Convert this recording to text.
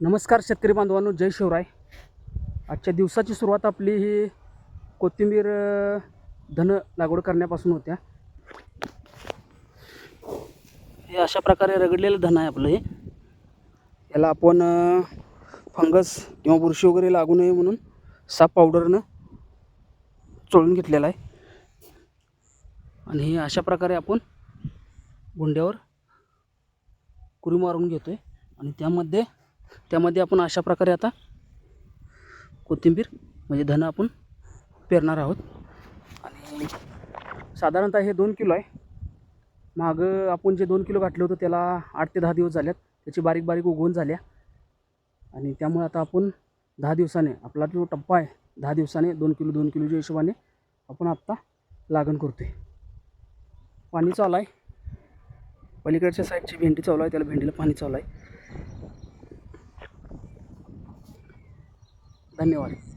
नमस्कार शेतकरी बांधवांनो जय शिवराय. आजच्या दिवसाची सुरुवात आपली ही कोथिंबीर धन लागवड करण्यापासून होत्या. हे अशा प्रकारे रगडलेलं धन आहे आपलं हे. याला आपण फंगस किंवा बुरशी वगैरे लागू नये म्हणून साप पावडरनं चोळून घेतलेलं आहे. आणि हे अशा प्रकारे आपण गुंड्यावर कुरी मारून घेतो आहे आणि त्यामध्ये त्यामध्ये आपण अशा प्रकारे आता कोथिंबीर म्हणजे धन आपण पेरणार आहोत. आणि साधारणतः हे दोन किलो आहे. मागं आपण जे दोन किलो घातलं होतं त्याला आठ ते दहा दिवस झाल्यात त्याची बारीक बारीक उगवून झाल्या. आणि त्यामुळे आता आपण दहा दिवसाने आपला जो टप्पा आहे दहा दिवसाने दोन किलो दोन किलोच्या हिशोबाने आपण आत्ता लागण करतो आहे पाणी चालू आहे. पलीकडच्या साईडची भेंडी चालू आहे त्याला भेंडीला पाणी चालू आहे. धन्यवाद.